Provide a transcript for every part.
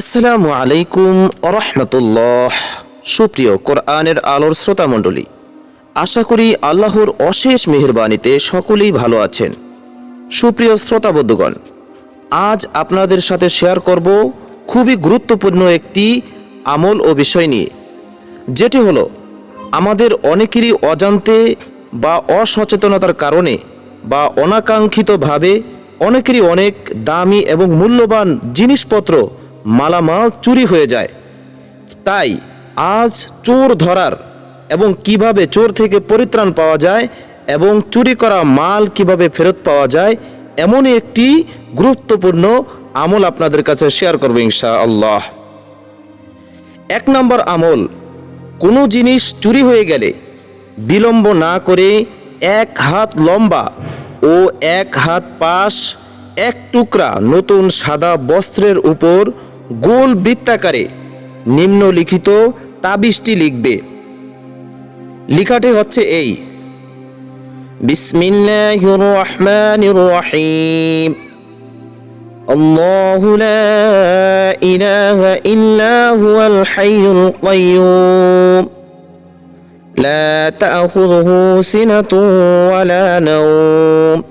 আসসালামু আলাইকুম রহমতুল্লাহ সুপ্রিয় কোরআনের আলোর শ্রোতা মণ্ডলী, আশা করি আল্লাহর অশেষ মেহেরবানিতে সকলেই ভালো আছেন। সুপ্রিয় শ্রোতা বন্ধুগণ, আজ আপনাদের সাথে শেয়ার করব খুবই গুরুত্বপূর্ণ একটি আমল ও বিষয় নিয়ে। যেটি হলো, আমাদের অনেকেরই অজান্তে বা অসচেতনতার কারণে বা অনাকাঙ্ক্ষিতভাবে অনেকেরই অনেক দামি এবং মূল্যবান জিনিসপত্র মালামাল চুরি হয়ে যায়। তাই আজ চোর ধরার এবং কীভাবে চোর থেকে পরিত্রাণ পাওয়া যায় এবং চুরি করা মাল কীভাবে ফেরত পাওয়া যায়, এমনই একটি গুরুত্বপূর্ণ আমল আপনাদের কাছে শেয়ার করব ইনশা আল্লাহ এক নম্বর আমল, কোনো জিনিস চুরি হয়ে গেলে বিলম্ব না করে এক হাত লম্বা ও এক হাত পাশ, এক টুকরা নতুন সাদা বস্ত্রের উপর গোল বৃত্তাকারে নিম্নলিখিত তাবিজটি লিখবে লেখাটি হচ্ছে এই বিসমিল্লাহির রহমানির রহিম الله لا إله إلا هو الحي القيوم لا تأخذه سنة ولا نوم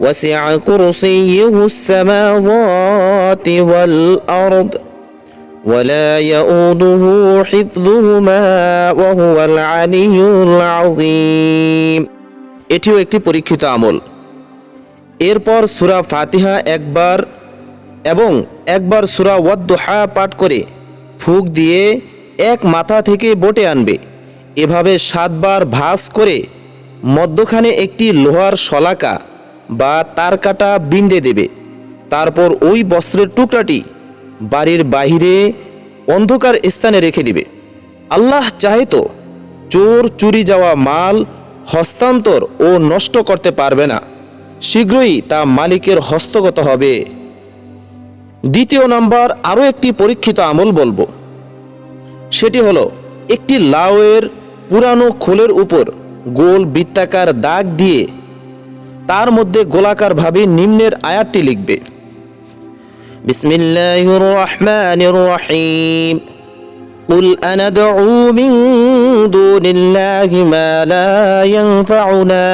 وسع كرسيه السماوات والأرض ولا يؤوده حفظهما وهو العلي العظيم এটিও একটি পরীক্ষিত আমল এরপর সুরা ফাতিহা একবার এবং একবার সুরা ওয়াদ্দোহা পাঠ করে ফুক দিয়ে এক মাথা থেকে বটে আনবে এভাবে সাতবার ভাস করে মধ্যখানে একটি লোহার শলাকা বা তার কাটা বিন্দে দেবে। তারপর ওই বস্ত্রের টুকরাটি বাড়ির বাহিরে অন্ধকার স্থানে রেখে দিবে। আল্লাহ চাহে তো চোর, চুরি যাওয়া মাল হস্তান্তর ও নষ্ট করতে পারবে না। শীঘ্রই তা মালিকের হস্তগত হবে। দ্বিতীয় নাম্বার, আরও একটি পরীক্ষিত আমল বলব। সেটি হলো, একটি লাউয়ের পুরানো খোলের উপর গোল বৃত্তাকার দাগ দিয়ে তার মধ্যে গোলাকারভাবে নিম্নের আয়াতটি লিখবে বিসমিল্লাহির রহমানির রহিম قل أندعو من دون الله ما لا ينفعنا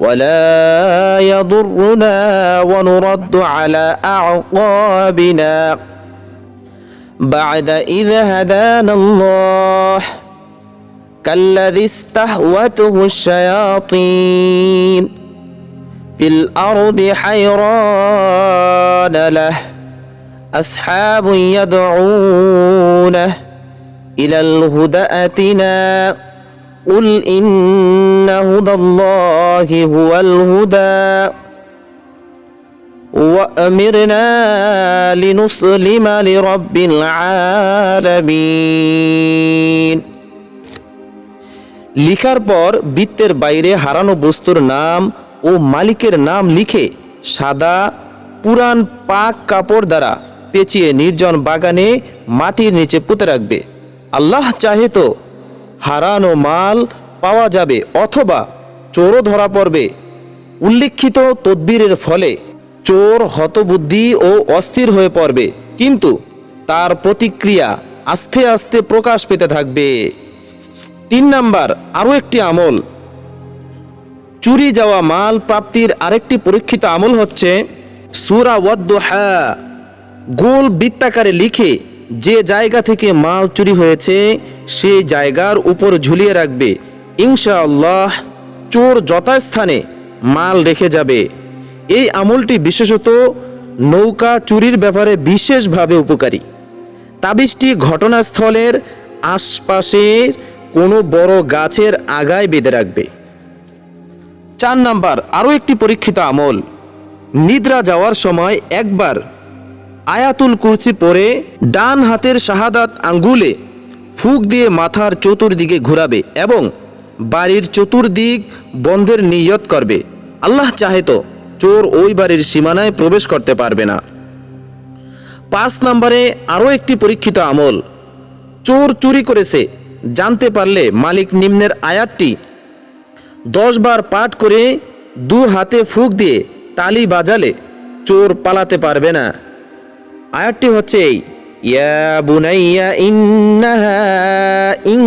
ولا يضرنا ونرد على أعقابنا بعد إذ هدانا الله كالذي استهوته الشياطين في الأرض حيران له أصحاب يدعونه إلى الهدى أتنا قل إن هدى الله هو الهدى وأمرنا لنسلم لرب العالمين লিখার পর বৃত্তের বাইরে হারানো বস্তুর নাম ও মালিকের নাম লিখে সাদা পুরান পাক কাপড় দ্বারা পেঁচিয়ে নির্জন বাগানে মাটির নিচে পুঁতে রাখবে। আল্লাহ চাহে তো হারানো মাল পাওয়া যাবে অথবা চোরও ধরা পড়বে। উল্লেখিত তদবিরের ফলে চোর হতবুদ্ধি ও অস্থির হয়ে পড়বে, কিন্তু তার প্রতিক্রিয়া আস্তে আস্তে প্রকাশ পেতে থাকবে। তিন নাম্বার, আরও একটি আমল। চুরি যাওয়া মাল প্রাপ্তির আরেকটি পরীক্ষিত আমল হচ্ছে সুরা ওয়াদ্দোহা। গোল বৃত্তাকারে লিখে যে জায়গা থেকে মাল চুরি হয়েছে, সেই জায়গার উপর ঝুলিয়ে রাখবে। ইনশাআল্লাহ চোর যথাস্থানে মাল রেখে যাবে। এই আমলটি বিশেষত নৌকা চুরির ব্যাপারে বিশেষভাবে উপকারী। তাবিজটি ঘটনাস্থলের আশপাশের কোনো বড় গাছের আগায় বেঁধে রাখবে। চার নাম্বার, আরও একটি পরীক্ষিত আমল। নিদ্রা যাওয়ার সময় একবার আয়াতুল কুরসি পরে ডান হাতের শাহাদাত আঙ্গুলে ফুক দিয়ে মাথার চতুর্দিকে ঘুরাবে এবং বাড়ির চতুর্দিক বন্ধের নিয়ত করবে। আল্লাহ চাহে তো চোর ওই বাড়ির সীমানায় প্রবেশ করতে পারবে না। পাঁচ নম্বরে আরও একটি পরীক্ষিত আমল। চোর চুরি করেছে, জানতে পারলে মালিক নিম্নের আয়াতটি দশ বার পাঠ করে দু হাতে ফুক দিয়ে তালি বাজালে চোর পালাতে পারবে না আয়াতটি হচ্ছে এই ইয়া বুনাইয়া ইন্নাহা ইন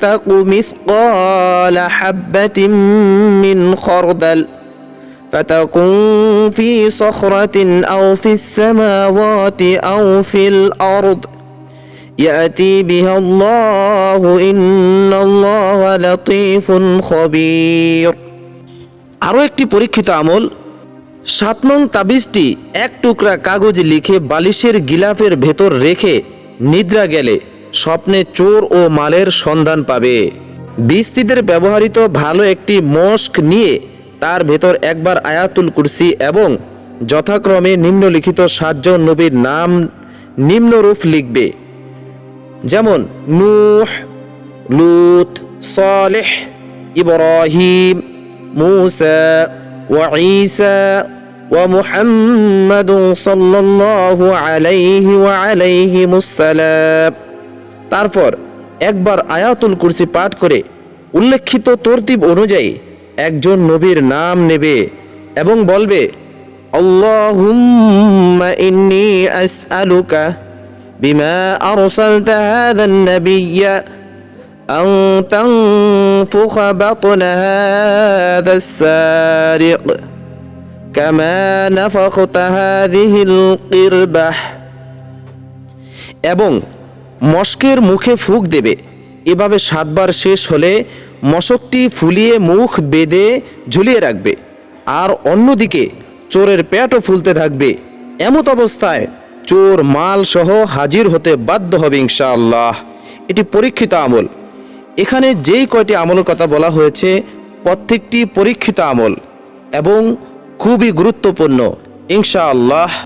তাকু মিসকালা হাব্বাতিন মিন খরদাল فتكن في صخرة أو في السماوات أو في الأرض يأتي بها الله إن الله لطيف خبير আরও একটি পরীক্ষিত আমল সাত নং তাবিজটি এক টুকরা কাগজে লিখে বালিশের গিলাফের ভেতর রেখে নিদ্রা গেলে স্বপ্নে চোর ও মালের সন্ধান পাবে বিস্তিদের ব্যবহৃত ভালো একটি মস্ক নিয়ে তার ভেতর একবার আয়াতুল কুরসি এবং যথাক্রমে নিম্নলিখিত সাতজন নবীর নাম নিম্নরূপ লিখবে যেমন নূহ, লুত, সালেহ, ইব্রাহিম, মুসা ওয়া ঈসা ওয়া মুহাম্মদ সাল্লাল্লাহু আলাইহি ওয়া আলাইহি মুসাল্লাম তারপর একবার আয়াতুল কুরসি পাঠ করে উল্লেখিত তরতিব অনুযায়ী একজন নবীর নাম নেবে এবং বলবে, আল্লাহুম্মা ইন্নী আসআলুকা বিমা আরসালতা হাযান নাবিয়্যা أن تنفخ بطن هذا السارق كما نفخت هذه القربة এবং মশকের মুখে ফুক দেবে এভাবে সাতবার শেষ হলে মশকটি ফুলিয়ে মুখ বেঁধে ঝুলিয়ে রাখবে আর অন্যদিকে চোরের পেটও ফুলতে থাকবে এমত অবস্থায় চোর, মাল সহ হাজির হতে বাধ্য হবে ইনশাআল্লাহ। এটি পরীক্ষিত আমল। এখানে যেই কয়টি আমলের কথা বলা হয়েছে, প্রত্যেকটি পরীক্ষিত আমল এবং খুবই গুরুত্বপূর্ণ, ইনশাআল্লাহ।